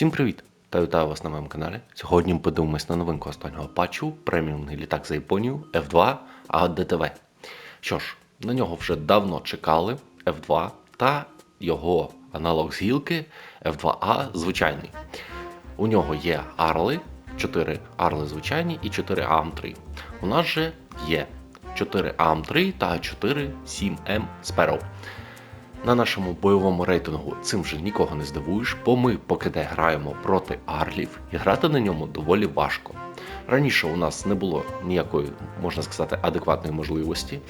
Всім привіт! Та вітаю вас на моєму каналі. Сьогодні ми подивимось на новинку останнього патчу преміумний літак за Японію F2 ADTV. Що ж, на нього вже давно чекали F2 та його аналог з гілки F2A звичайний. У нього є арли, 4 арли звичайні і 4 АМ3. У нас же є 4 АМ3 та 4 7М Sparrow. На нашому бойовому рейтингу цим вже нікого не здивуєш, бо ми поки де граємо проти арлів і грати на ньому доволі важко. Раніше у нас не було ніякої, можна сказати, адекватної можливості.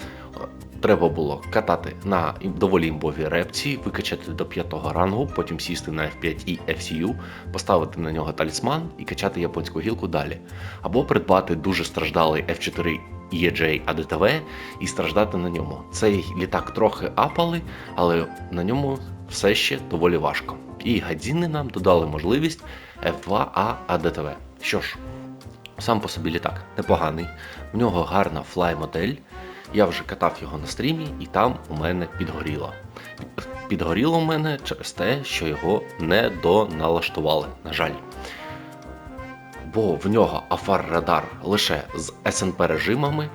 Треба було катати на доволі імбовій репці, викачати до п'ятого рангу, потім сісти на F5 і FCU, поставити на нього талісман і качати японську гілку далі. Або придбати дуже страждалий F4 EJ ADTV і страждати на ньому. Цей літак трохи апали, але на ньому все ще доволі важко. І гадзіни нам додали можливість F2A ADTV. Що ж, сам по собі літак непоганий, в нього гарна флай-модель. Я вже катав його на стрімі, і там у мене підгоріло. Підгоріло у мене через те, що його не доналаштували, на жаль. Бо в нього афар радар лише з СНП режимами,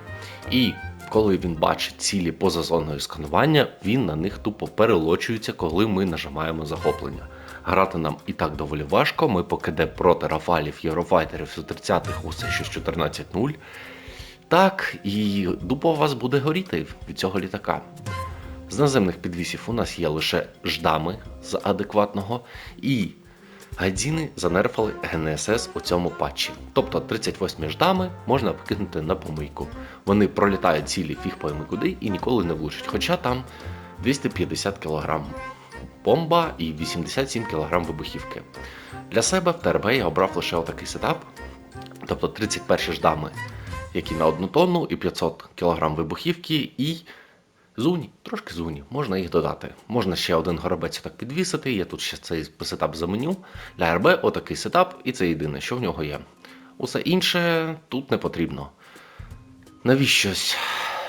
і коли він бачить цілі поза зоною сканування, він на них тупо перелочується, коли ми нажимаємо захоплення. Грати нам і так доволі важко. Ми поки де проти Рафалів, Єврофайтерів з 30-х усе щось 14-0. Так, і дупа у вас буде горіти від цього літака. З наземних підвісів у нас є лише ждами з адекватного, і гайдзіни занерфали ГНСС у цьому патчі. Тобто 38 ждами можна покинути на помийку. Вони пролітають цілі фіг пойми куди і ніколи не влучать. Хоча там 250 кг бомба і 87 кг вибухівки. Для себе в ТРБ я обрав лише отакий сетап, тобто 31 ждами, які на одну тонну і 500 кг вибухівки, і зуні, трошки зуні, можна їх додати. Можна ще один горобець так підвісити. Я тут ще цей сетап заменю. Для РБ отакий сетап, і це єдине, що в нього є. Усе інше тут не потрібно. Навіщось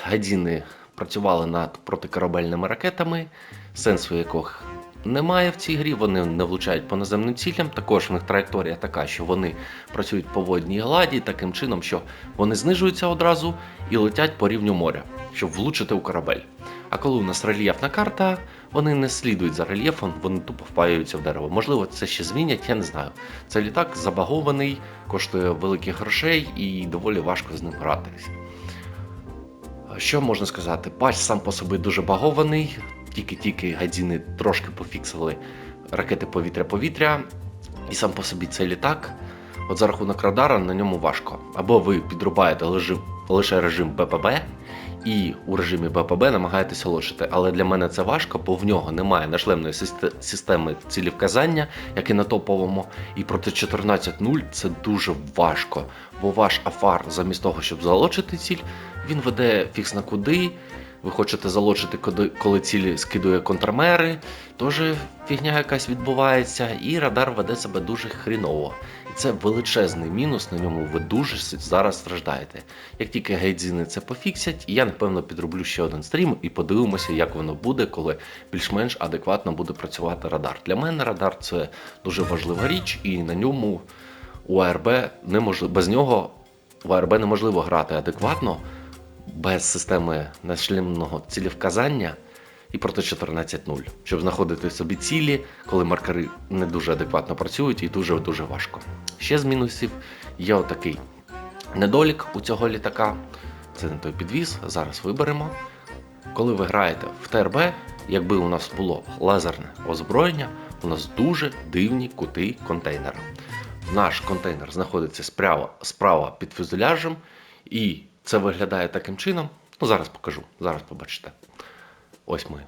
гадіни працювали над протикорабельними ракетами, сенсу яких немає в цій грі, вони не влучають по наземним цілям. Також в них траєкторія така, що вони працюють по водній гладі, таким чином, що вони знижуються одразу і летять по рівню моря, щоб влучити у корабель. А коли у нас рельєфна карта, вони не слідують за рельєфом, вони тупо впаюються в дерево. Можливо, це ще змінять, я не знаю. Цей літак забагований, коштує великих грошей і доволі важко з ним гратись. Що можна сказати? Патч сам по собі дуже багований, тільки-тільки гадзіни трошки пофіксили ракети повітря-повітря, і сам по собі цей літак. От за рахунок радара на ньому важко. Або ви підрубаєте лише режим БПБ, і у режимі БПБ намагаєтеся лошити. Але для мене це важко, бо в нього немає нашлемної системи цілівказання, як і на топовому. І проти 14.0 це дуже важко. Бо ваш афар, замість того, щоб залочити ціль, він веде фікс на куди. Ви хочете залочити, коли- цілі скидує контрмери, теж фігня якась відбувається, і радар веде себе дуже хріново. І це величезний мінус, на ньому ви дуже зараз страждаєте. Як тільки гейдзіни це пофіксять, я напевно підроблю ще один стрім і подивимося, як воно буде, коли більш-менш адекватно буде працювати радар. Для мене радар це дуже важлива річ, і на ньому у АРБ неможливо без нього в АРБ неможливо грати адекватно без системи нашлімного цілівказання і проти 14.0, щоб знаходити собі цілі, коли маркери не дуже адекватно працюють і дуже дуже важко. Ще з мінусів є отакий недолік у цього літака. Це не той підвіз. Зараз виберемо. Коли ви граєте в ТРБ, якби у нас було лазерне озброєння, у нас дуже дивні кути контейнера. Наш контейнер знаходиться справа, справа під фюзеляжем, і це виглядає таким чином. Ну, зараз покажу, зараз побачите. Ось ми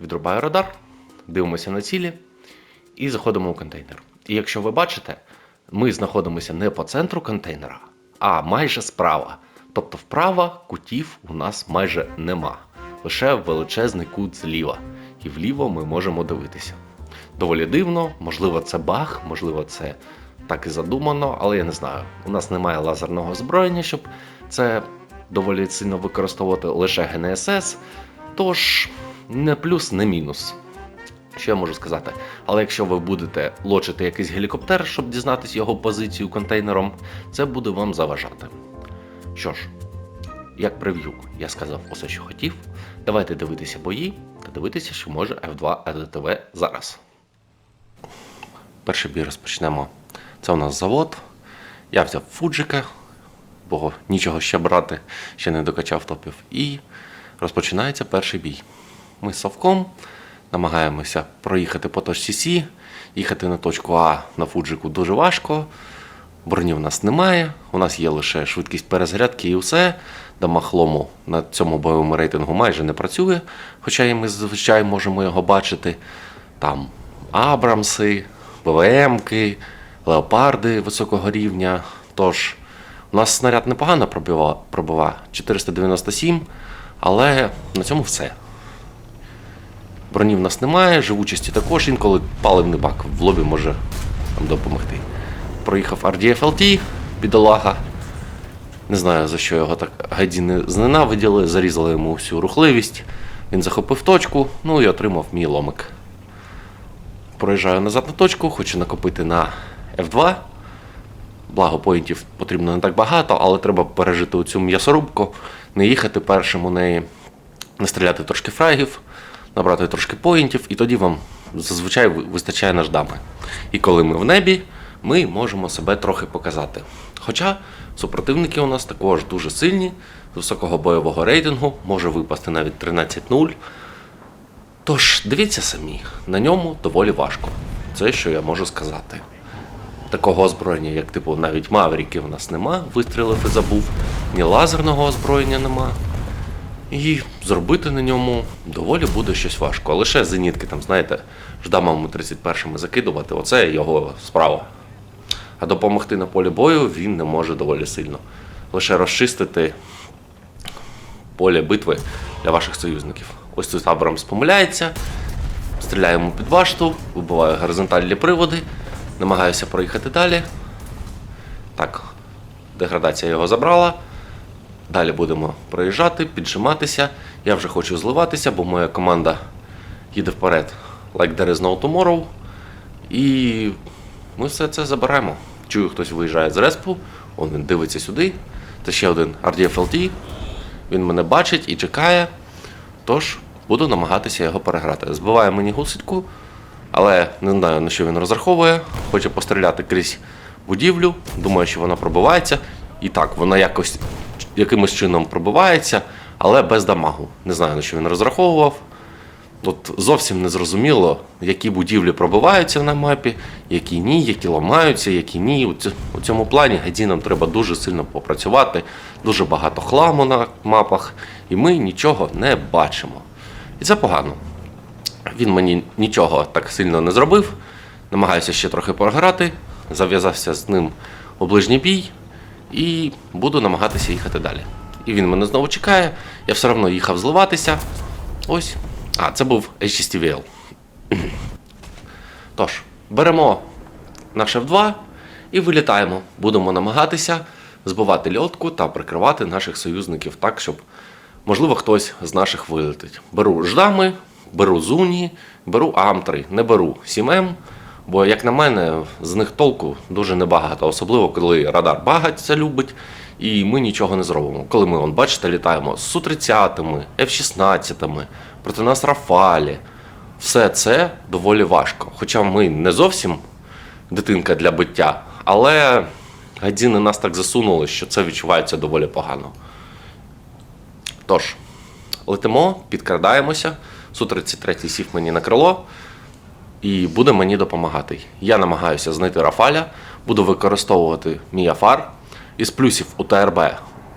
відрубаю радар, дивимося на цілі і заходимо у контейнер. І якщо ви бачите, ми знаходимося не по центру контейнера, а майже справа. Тобто вправо кутів у нас майже нема. Лише величезний кут зліва. І вліво ми можемо дивитися. Доволі дивно, можливо, це баг, можливо, це так і задумано, але я не знаю. У нас немає лазерного озброєння, щоб це доволі сильно використовувати лише ГНСС. Тож не плюс, не мінус. Що я можу сказати? Але якщо ви будете лочити якийсь гелікоптер, щоб дізнатися його позицію контейнером, це буде вам заважати. Що ж, як прев'ю, я сказав усе, що хотів. Давайте дивитися бої та дивитися, що може F2 РДТВ зараз. Перший бій розпочнемо. Це у нас завод. Я взяв фуджика, бо нічого ще брати, ще не докачав топів. І розпочинається перший бій. Ми з Совком намагаємося проїхати по точці Сі. Їхати на точку А на фуджику дуже важко. Броні в нас немає. У нас є лише швидкість перезарядки і все. Дамаг лому на цьому бойовому рейтингу майже не працює, хоча і ми зазвичай можемо його бачити. Там Абрамси, БВМки, леопарди високого рівня. Тож, у нас снаряд непогано пробива, пробива 497, але на цьому все. Броні в нас немає, живучості також, інколи паливний бак в лобі може нам допомогти. Проїхав RDF LT, бідолага. Не знаю, за що його так гайдіни зненавиділи, зарізали йому всю рухливість. Він захопив точку, ну і отримав мій ломик. Проїжджаю назад на точку, хочу накопити на F2. Благо поінтів потрібно не так багато, але треба пережити оцю м'ясорубку, не їхати першим у неї, не стріляти трошки фрагів, набрати трошки поінтів, і тоді вам зазвичай вистачає наждами. І коли ми в небі, ми можемо себе трохи показати. Хоча супротивники у нас також дуже сильні, з високого бойового рейтингу, може випасти навіть 13-0. Тож, дивіться самі, на ньому доволі важко. Це що я можу сказати. Такого озброєння, як типу навіть Мавріки в нас нема, вистрілив і забув, ні лазерного озброєння нема. І зробити на ньому доволі буде щось важко. Лише зенітки, там, знаєте, ждамами 31-ми закидувати, оце його справа. А допомогти на полі бою він не може доволі сильно. Лише розчистити поле битви для ваших союзників. Ось тут Абрамс помиляється, стріляємо під башту, вибиваю горизонтальні приводи, намагаюся проїхати далі. Так, деградація його забрала. Далі будемо проїжджати, піджиматися. Я вже хочу зливатися, бо моя команда їде вперед, like there is no tomorrow. І ми все це забираємо. Чую, хтось виїжджає з респу, он він дивиться сюди. Це ще один RDF LT. Він мене бачить і чекає. Тож буду намагатися його переграти. Збиває мені гусельку, але не знаю, на що він розраховує. Хоче постріляти крізь будівлю. Думаю, що вона пробивається. І так, вона якось якимось чином пробивається, але без дамагу. Не знаю, на що він розраховував. От зовсім не зрозуміло, які будівлі пробиваються на мапі, які ні, які ламаються, які ні. У цьому плані Гадінам треба дуже сильно попрацювати, дуже багато хламу на мапах, і ми нічого не бачимо. І це погано. Він мені нічого так сильно не зробив. Намагаюся ще трохи програти, зав'язався з ним у ближній бій і буду намагатися їхати далі. І він мене знову чекає, я все одно їхав зливатися. Ось. А, це був HSTVL. Тож, беремо наш F2 і вилітаємо. Будемо намагатися збивати льотку та прикривати наших союзників так, щоб, можливо, хтось з наших вилетить. Беру ждами, беру зуні, беру Ам3, не беру 7М, бо, як на мене, з них толку дуже небагато, особливо коли радар багать це любить. І ми нічого не зробимо. Коли ми, он, бачите, літаємо з Су-30, F-16, проти нас Рафалі. Все це доволі важко. Хоча ми не зовсім дитинка для биття, але гадіни нас так засунули, що це відчувається доволі погано. Тож, летимо, підкрадаємося. Су-33 сів мені на крило і буде мені допомагати. Я намагаюся знайти Рафаля, буду використовувати мій Афар. Із плюсів у ТРБ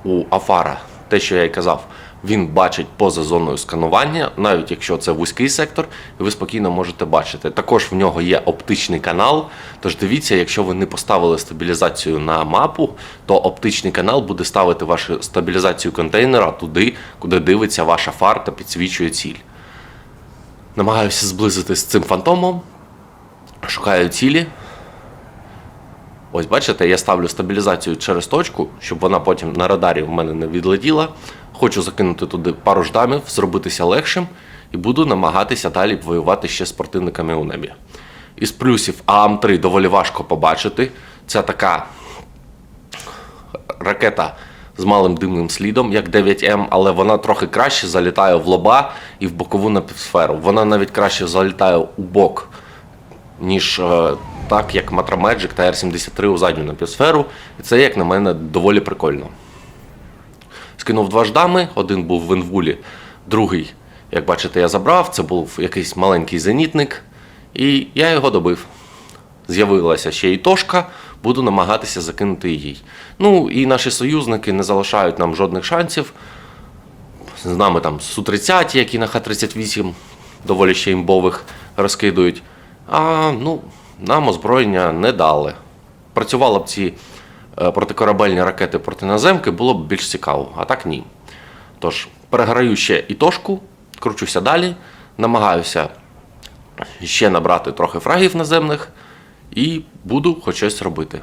у Афара, те, що я й казав, він бачить поза зоною сканування, навіть якщо це вузький сектор, і ви спокійно можете бачити. Також в нього є оптичний канал. Тож дивіться, якщо ви не поставили стабілізацію на мапу, то оптичний канал буде ставити вашу стабілізацію контейнера туди, куди дивиться ваша фар та підсвічує ціль. Намагаюся зблизитись з цим фантомом, шукаю цілі. Ось бачите, я ставлю стабілізацію через точку, щоб вона потім на радарі в мене не відлетіла. Хочу закинути туди пару ждамів, зробитися легшим і буду намагатися далі воювати ще з противниками у небі. Із плюсів ААМ-3 доволі важко побачити. Це така ракета з малим димним слідом, як 9М, але вона трохи краще залітає в лоба і в бокову напівсферу. Вона навіть краще залітає у бок, ніж е, так, як Matramagic та R73 у задню напівсферу. І це, як на мене, доволі прикольно. Скинув два ждами, один був в інвулі, другий, як бачите, я забрав. Це був якийсь маленький зенітник, і я його добив. З'явилася ще і тошка, буду намагатися закинути її. Ну і наші союзники не залишають нам жодних шансів. З нами там Су-30, які на Х-38 доволі ще імбових розкидують. А ну, нам озброєння не дали. Працювали б ці е, протикорабельні ракети проти наземки, було б більш цікаво, а так ні. Тож, переграю ще і тошку, кручуся далі, намагаюся ще набрати трохи фрагів наземних і буду хоч щось робити.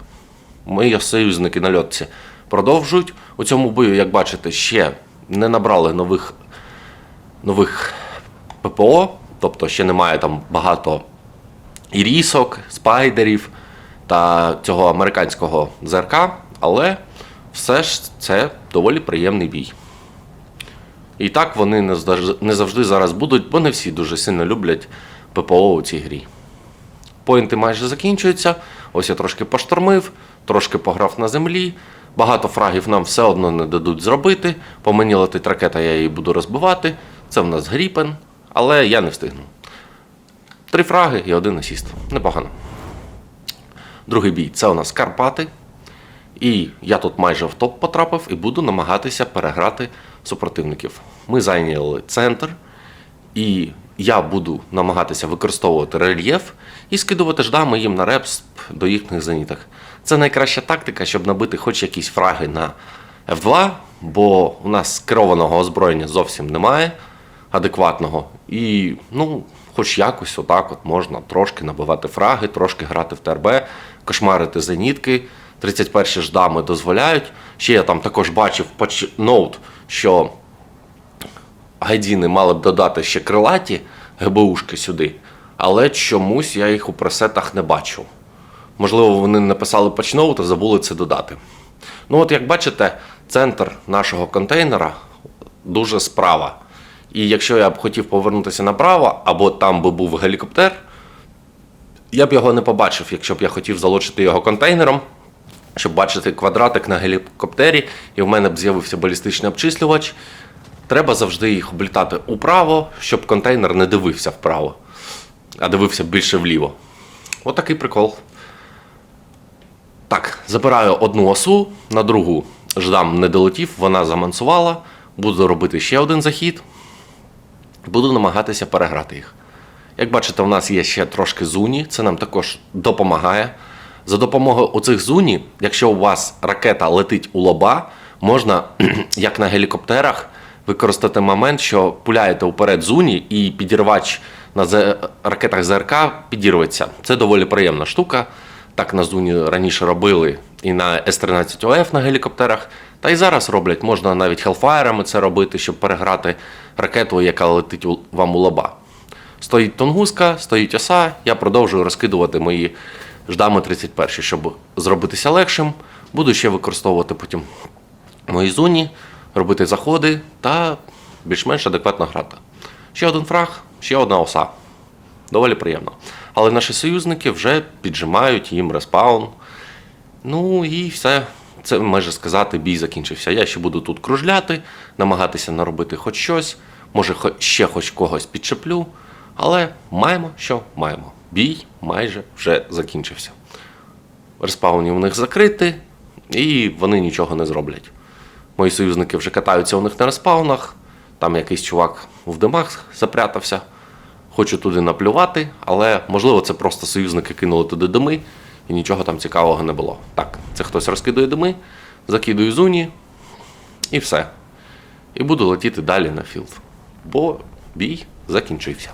Мої союзники на льотці продовжують. У цьому бою, як бачите, ще не набрали нових, нових ППО, тобто ще немає там багато і рісок, спайдерів та цього американського ЗРК, але все ж це доволі приємний бій. І так вони не завжди зараз будуть, бо не всі дуже сильно люблять ППО у цій грі. Поінти майже закінчуються. Ось я трошки поштормив, трошки пограв на землі. Багато фрагів нам все одно не дадуть зробити. По мені летить ракета, я її буду розбивати. Це в нас гріпен, але я не встигну. Три фраги і один асіст. Непогано. Другий бій це у нас Карпати. І я тут майже в топ потрапив і буду намагатися переграти супротивників. Ми зайняли центр, і я буду намагатися використовувати рельєф і скидувати ждами їм на репс до їхніх зенітах. Це найкраща тактика, щоб набити хоч якісь фраги на F2, бо у нас керованого озброєння зовсім немає адекватного. І, ну, хоч якось отак от можна трошки набивати фраги, трошки грати в ТРБ, кошмарити зенітки. 31 ждами дозволяють. Ще я там також бачив ноут, що гайдіни мали б додати ще крилаті ГБУшки сюди, але чомусь я їх у пресетах не бачу. Можливо, вони написали патчноут і забули це додати. Ну, от як бачите, центр нашого контейнера дуже справа. І якщо я б хотів повернутися направо, або там би був гелікоптер, я б його не побачив, якщо б я хотів залучити його контейнером, щоб бачити квадратик на гелікоптері, і в мене б з'явився балістичний обчислювач. Треба завжди їх облітати управо, щоб контейнер не дивився вправо, а дивився більше вліво. Отакий прикол. Так, забираю одну осу, на другу ждам не долетів, вона замансувала. Буду робити ще один захід. Буду намагатися переграти їх. Як бачите, у нас є ще трошки зуні, це нам також допомагає. За допомогою оцих зуні, якщо у вас ракета летить у лоба, можна, як на гелікоптерах, використати момент, що пуляєте уперед зуні і підірвач на ракетах ЗРК підірветься. Це доволі приємна штука. Так на зуні раніше робили і на С-13ОФ на гелікоптерах. Та й зараз роблять, можна навіть хелфаєрами це робити, щоб переграти ракету, яка летить вам у лоба. Стоїть Тунгуска, стоїть оса. Я продовжую розкидувати мої ждами 31, щоб зробитися легшим. Буду ще використовувати потім мої зоні, робити заходи та більш-менш адекватно грати. Ще один фраг, ще одна оса. Доволі приємно. Але наші союзники вже піджимають їм респаун. Ну і все. Це майже сказати, бій закінчився. Я ще буду тут кружляти, намагатися наробити хоч щось, може ще хоч когось підчеплю. Але маємо, що маємо. Бій майже вже закінчився. Респаунів у них закриті, і вони нічого не зроблять. Мої союзники вже катаються у них на респаунах. Там якийсь чувак в димах запрятався. Хочу туди наплювати, але можливо це просто союзники кинули туди дими і нічого там цікавого не було. Так, це хтось розкидує дими, закидую зуні і все. І буду летіти далі на філд. Бо бій закінчився.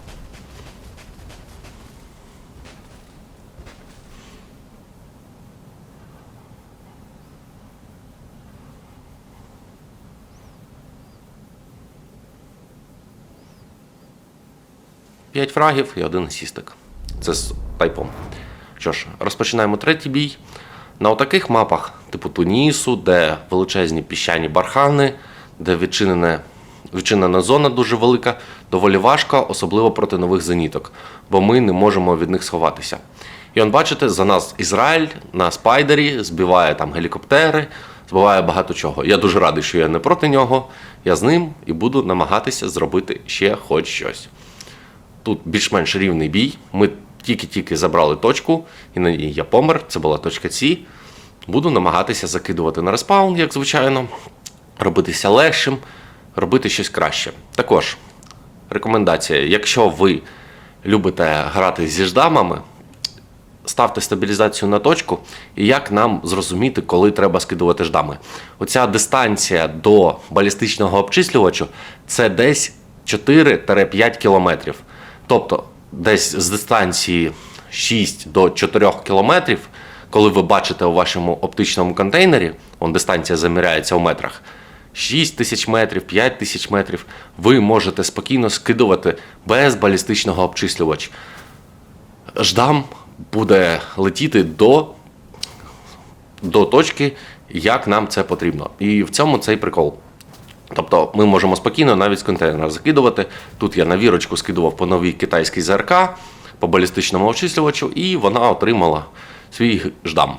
5 фрагів і один асістик. Це з тайпом. Що ж, розпочинаємо третій бій. На отаких мапах, типу Тунісу, де величезні піщані бархани, де відчинене, відчинена зона дуже велика, доволі важко, особливо проти нових зеніток, бо ми не можемо від них сховатися. І он, бачите, за нас Ізраїль на спайдері збиває там гелікоптери, збиває багато чого. Я дуже радий, що я не проти нього. Я з ним і буду намагатися зробити ще хоч щось. Тут більш-менш рівний бій. Ми тільки-тільки забрали точку, і на ній я помер. Це була точка С. Буду намагатися закидувати на респаун, як звичайно, робитися легшим, робити щось краще. Також рекомендація: якщо ви любите грати зі ждамами, ставте стабілізацію на точку, і як нам зрозуміти, коли треба скидувати ждами. Оця дистанція до балістичного обчислювачу це десь 4-5 кілометрів. Тобто, десь з дистанції 6 до 4 кілометрів, коли ви бачите у вашому оптичному контейнері, он дистанція заміряється у метрах. 6 тисяч метрів, 5 тисяч метрів, ви можете спокійно скидувати без балістичного обчислювача ждам буде летіти до, до точки, як нам це потрібно. І в цьому цей прикол. Тобто ми можемо спокійно навіть з контейнера закидувати. Тут я на вірочку скидував по новій китайській ЗРК, по балістичному обчислювачу, і вона отримала свій ждам.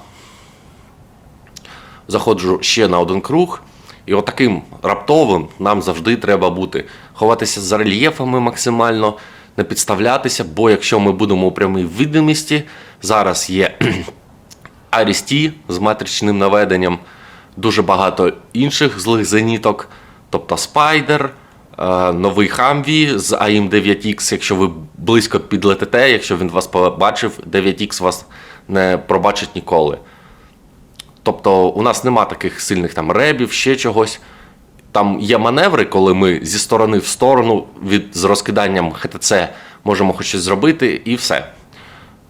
Заходжу ще на один круг. І отаким раптовим нам завжди треба бути. Ховатися за рельєфами максимально, не підставлятися, бо якщо ми будемо у прямій видимості, зараз є Арісті з матричним наведенням, дуже багато інших злих зеніток, тобто Спайдер, е, новий Хамві з АІМ 9X, якщо ви близько підлетите, якщо він вас побачив, 9X вас не пробачить ніколи. Тобто у нас нема таких сильних там ребів, ще чогось. Там є маневри, коли ми зі сторони в сторону від з розкиданням ХТЦ можемо хоч щось зробити, і все.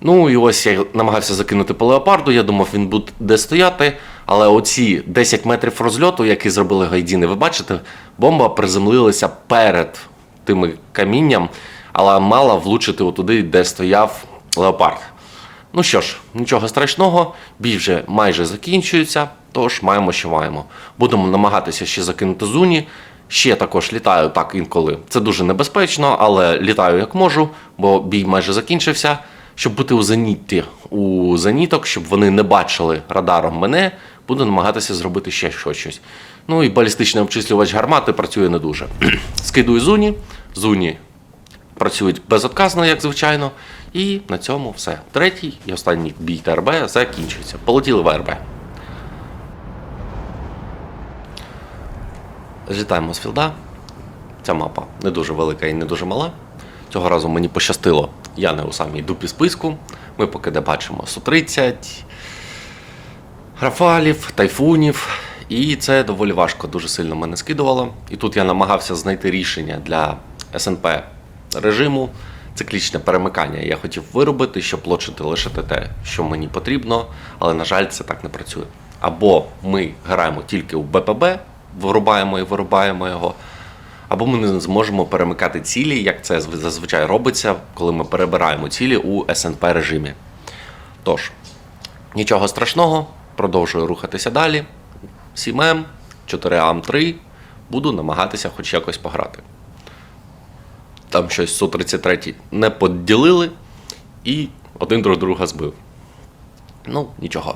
Ну і ось я намагався закинути по леопарду, я думав, він буде стояти. Але оці 10 метрів розльоту, які зробили гайдіни, ви бачите, бомба приземлилася перед тими камінням, але мала влучити отуди, де стояв леопард. Ну що ж, нічого страшного, бій вже майже закінчується, тож маємо, що маємо. Будемо намагатися ще закинути зуні. Ще також літаю так інколи. Це дуже небезпечно, але літаю як можу, бо бій майже закінчився. Щоб бути у зенітті у зеніток, щоб вони не бачили радаром мене, буду намагатися зробити ще щось. Ну і балістичний обчислювач гармати працює не дуже. Скидую зуні, зуні працюють безотказно, як звичайно. І на цьому все. Третій і останній бій ТРБ закінчується. Полетіли в РБ. Злітаємо з філда. Ця мапа не дуже велика і не дуже мала. Цього разу мені пощастило, я не у самій дупі списку. Ми поки де бачимо Су-30, Рафалів, тайфунів. І це доволі важко, дуже сильно мене скидувало. І тут я намагався знайти рішення для СНП режиму, циклічне перемикання. Я хотів виробити, щоб лочити лише те, що мені потрібно, але, на жаль, це так не працює. Або ми граємо тільки у БПБ, вирубаємо і вирубаємо його, або ми не зможемо перемикати цілі, як це зазвичай робиться, коли ми перебираємо цілі у СНП режимі. Тож, нічого страшного, продовжую рухатися далі. 7М, 4АМ3, буду намагатися хоч якось пограти. Там щось Су-33 не поділили і один друг друга збив. Ну, нічого.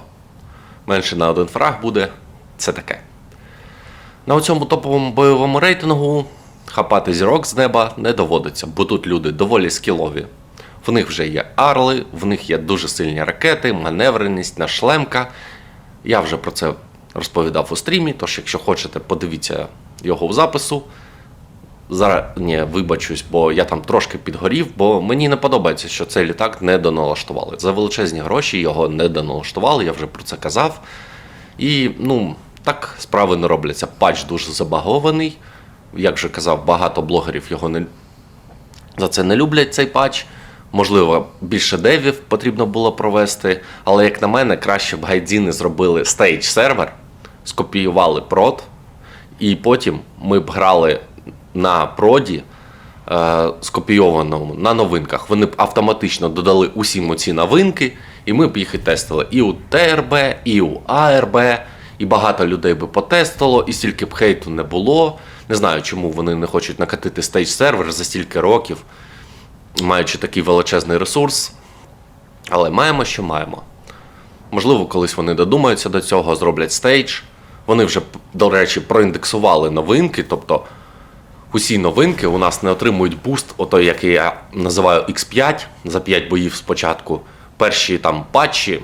Менше на один фраг буде, це таке. На цьому топовому бойовому рейтингу хапати зірок з неба не доводиться, бо тут люди доволі скілові. В них вже є арли, в них є дуже сильні ракети, маневреність, нашлемка. Я вже про це розповідав у стрімі, тож, якщо хочете, подивіться його в запису. Зараз ні, вибачусь, бо я там трошки підгорів, бо мені не подобається, що цей літак не доналаштували. За величезні гроші його не доналаштували, я вже про це казав. І ну, так справи не робляться. Патч дуже забагований. Як вже казав, багато блогерів його не за це не люблять цей патч. Можливо, більше девів потрібно було провести, але, як на мене, краще б гайдзіни зробили стейдж сервер, скопіювали прод, і потім ми б грали на проді, е, скопійованому на новинках, вони б автоматично додали усім оці новинки, і ми б їх і тестили. І у ТРБ, і у АРБ, і багато людей би потестило, і стільки б хейту не було. Не знаю, чому вони не хочуть накатити стейдж сервер за стільки років, маючи такий величезний ресурс. Але маємо, що маємо. Можливо, колись вони додумаються до цього, зроблять стейдж. Вони вже, до речі, проіндексували новинки, тобто усі новинки у нас не отримують буст, отой, який я називаю X5 за 5 боїв спочатку. Перші там патчі,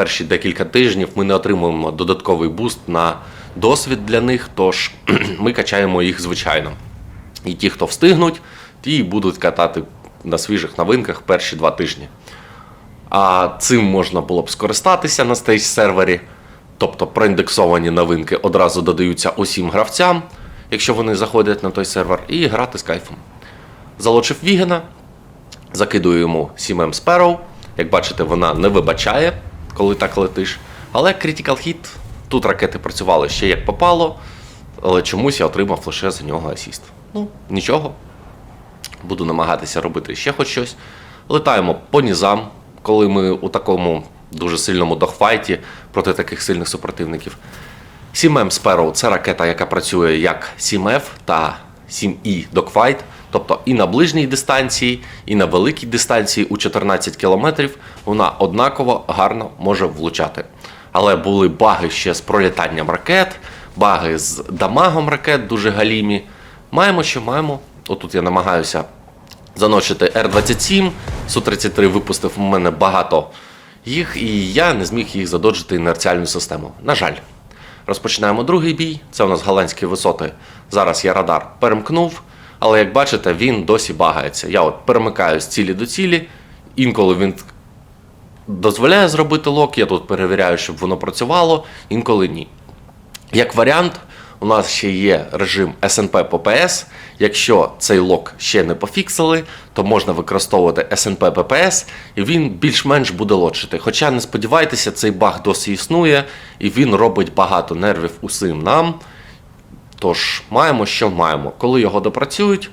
перші декілька тижнів ми не отримуємо додатковий буст на досвід для них, тож ми качаємо їх звичайно. І ті, хто встигнуть, ті будуть катати на свіжих новинках перші два тижні. А цим можна було б скористатися на стейдж сервері. Тобто проіндексовані новинки одразу додаються усім гравцям, якщо вони заходять на той сервер, і грати з кайфом. Залучив Вігена, закидую йому 7M Sparrow. Як бачите, вона не вибачає, коли так летиш. Але Critical Hit, тут ракети працювали ще як попало, але чомусь я отримав лише за нього асіст. Ну, нічого. Буду намагатися робити ще хоч щось. Летаємо по нізам, коли ми у такому дуже сильному догфайті проти таких сильних супротивників. 7M Sparrow – це ракета, яка працює як 7F та 7E Dogfight, тобто і на ближній дистанції, і на великій дистанції у 14 км вона однаково гарно може влучати. Але були баги ще з пролітанням ракет, баги з дамагом ракет дуже галімі. Маємо, що маємо. Отут я намагаюся заночити Р-27. Су-33 випустив у мене багато їх, і я не зміг їх задоджити інерціальну систему. На жаль. Розпочинаємо другий бій. Це у нас голландські висоти. Зараз я радар перемкнув, але як бачите, він досі багається. Я от перемикаю з цілі до цілі, інколи він дозволяє зробити лок, я тут перевіряю, щоб воно працювало, інколи ні. Як варіант, у нас ще є режим SNP PPS. Якщо цей лок ще не пофіксили, то можна використовувати SNP PPS, і він більш-менш буде лочити. Хоча не сподівайтеся, цей баг досі існує, і він робить багато нервів усім нам. Тож маємо, що маємо. Коли його допрацюють,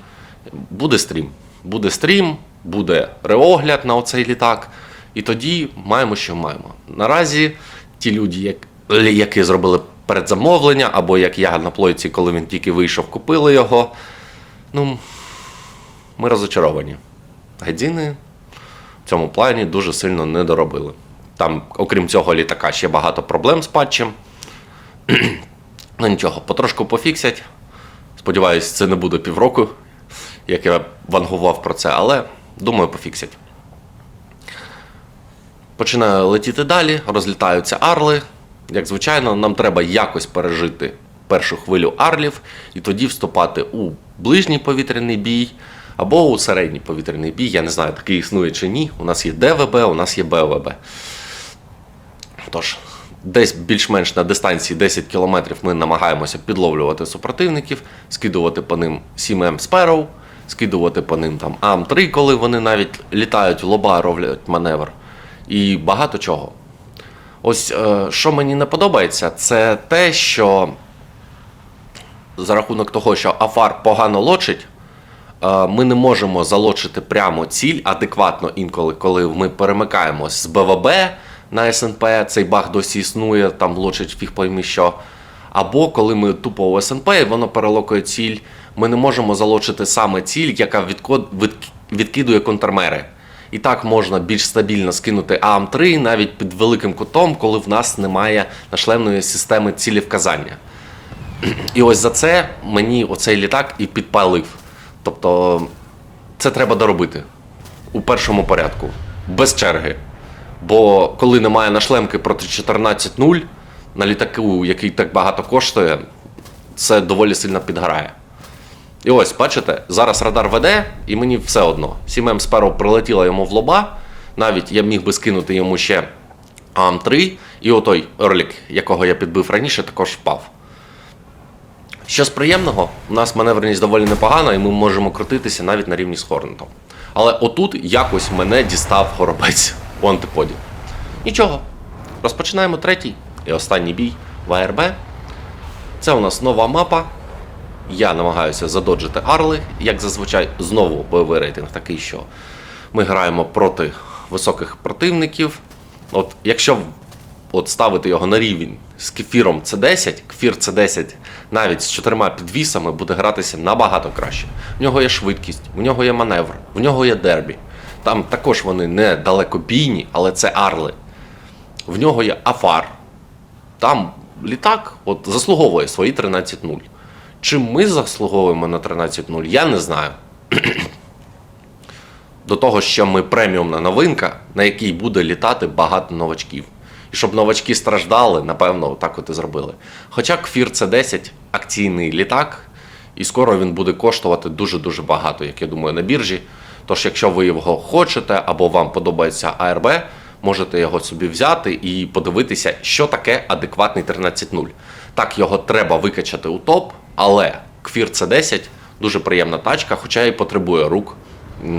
буде стрім. Буде стрім, буде реогляд на оцей літак. І тоді маємо, що маємо. Наразі ті люди, які зробили передзамовлення, або як я на плойці, коли він тільки вийшов, купили його. Ну, ми розочаровані. Гайдзіни в цьому плані дуже сильно не доробили. Там, окрім цього літака, ще багато проблем з патчем. Ну нічого, потрошку пофіксять. Сподіваюсь, це не буде півроку, як я вангував про це, але думаю, пофіксять. Починаю летіти далі, розлітаються арли. Як звичайно, нам треба якось пережити першу хвилю арлів і тоді вступати у ближній повітряний бій або у середній повітряний бій. Я не знаю, такий існує чи ні. У нас є ДВБ, у нас є БВБ. Тож, десь більш-менш на дистанції 10 км ми намагаємося підловлювати супротивників, скидувати по ним 7М Sparrow, скидувати по ним там АМ-3, коли вони навіть літають в лоба, роблять маневр. І багато чого. Ось е, що мені не подобається, це те, що за рахунок того, що Афар погано лочить, е, ми не можемо залочити прямо ціль адекватно інколи, коли ми перемикаємось з БВБ на СНП, цей баг досі існує, там лочить фіг пойми що. Або коли ми тупо у СНП і воно перелокує ціль, ми не можемо залочити саме ціль, яка відко- від- відкидує контрмери. І так можна більш стабільно скинути АМ3 навіть під великим кутом, коли в нас немає нашлемної системи цілівказання. І ось за це мені оцей літак і підпалив. Тобто це треба доробити у першому порядку, без черги. Бо коли немає нашлемки проти 14.0 на літаку, який так багато коштує, це доволі сильно підграє. І ось, бачите, зараз радар веде, і мені все одно. 7М Sparrow прилетіла йому в лоба. Навіть я міг би скинути йому ще АМ3, і отой Орлік, якого я підбив раніше, також впав. Що з приємного, у нас маневреність доволі непогана, і ми можемо крутитися навіть на рівні з Хорнетом. Але отут якось мене дістав горобець у антиподі. Нічого. Розпочинаємо третій і останній бій в АРБ. Це у нас нова мапа. я намагаюся задоджити арли, як зазвичай, знову бойовий рейтинг такий, що ми граємо проти високих противників. От якщо от ставити його на рівень з кефіром C10, кефір C10 навіть з чотирма підвісами буде гратися набагато краще. В нього є швидкість, в нього є маневр, в нього є дербі. Там також вони не далекобійні, але це арли. В нього є афар. Там літак от, заслуговує свої 13-0. Чи ми заслуговуємо на 13-0, я не знаю. До того, що ми преміумна новинка, на якій буде літати багато новачків. І щоб новачки страждали, напевно, так от і зробили. Хоча Кфір це 10 акційний літак, і скоро він буде коштувати дуже-дуже багато, як я думаю, на біржі. Тож, якщо ви його хочете або вам подобається АРБ, можете його собі взяти і подивитися, що таке адекватний 13.0. Так, його треба викачати у топ, але Кфір це 10 дуже приємна тачка, хоча і потребує рук.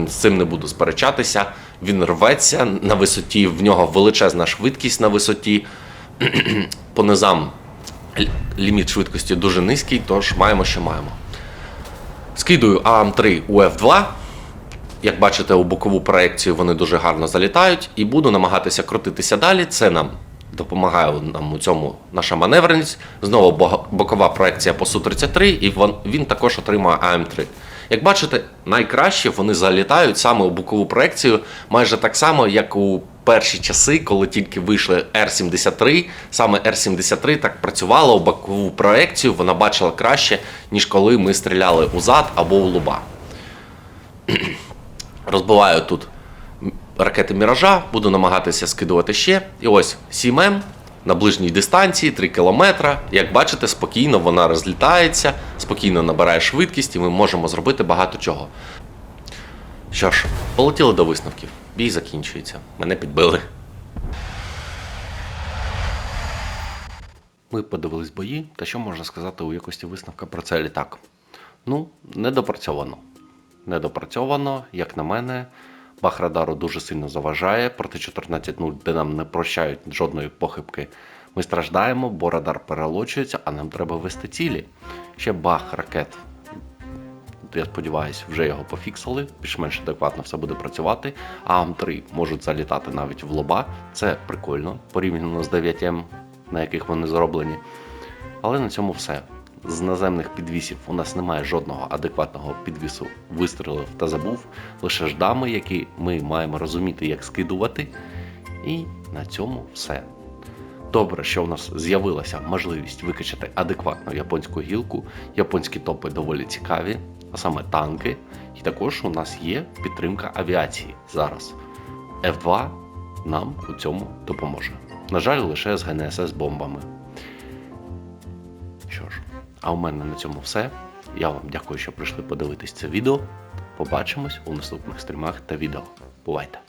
З цим не буду сперечатися. Він рветься на висоті, в нього величезна швидкість на висоті. По низам ліміт швидкості дуже низький, тож маємо, що маємо. Скидую АМ3 у F2. Як бачите, у бокову проекцію вони дуже гарно залітають, і буду намагатися крутитися далі. Це нам допомагає нам у цьому наша маневреність. Знову бокова проекція по Су-33, і він також отримує АМ3. Як бачите, найкраще вони залітають саме у бокову проекцію, майже так само, як у перші часи, коли тільки вийшли R73. Саме R73 так працювала у бокову проекцію, вона бачила краще, ніж коли ми стріляли у зад або у луба розбиваю тут ракети Міража, буду намагатися скидувати ще. І ось 7М на ближній дистанції 3 км. Як бачите, спокійно вона розлітається, спокійно набирає швидкість, і ми можемо зробити багато чого. Що ж, полетіли до висновків. Бій закінчується. Мене підбили. Ми подивились бої, та що можна сказати у якості висновка про цей літак? Ну, недопрацьовано. Недопрацьовано, як на мене. Бах радару дуже сильно заважає. Проти 14.0, де нам не прощають жодної похибки. Ми страждаємо, бо радар перелочується, а нам треба вести цілі. Ще бах ракет. Я сподіваюся, вже його пофіксили, більш-менш адекватно все буде працювати. А АМ3 можуть залітати навіть в лоба. Це прикольно, порівняно з 9М, на яких вони зроблені. Але на цьому все. З наземних підвісів у нас немає жодного адекватного підвісу. Вистрілив та забув. Лише ждами, які ми маємо розуміти, як скидувати. І на цьому все. Добре, що в нас з'явилася можливість викачати адекватну японську гілку. Японські топи доволі цікаві, а саме танки. І також у нас є підтримка авіації зараз. F2 нам у цьому допоможе. На жаль, лише з ГНСС бомбами. Що ж, а у мене на цьому все. Я вам дякую, що прийшли подивитись це відео. Побачимось у наступних стрімах та відео. Бувайте!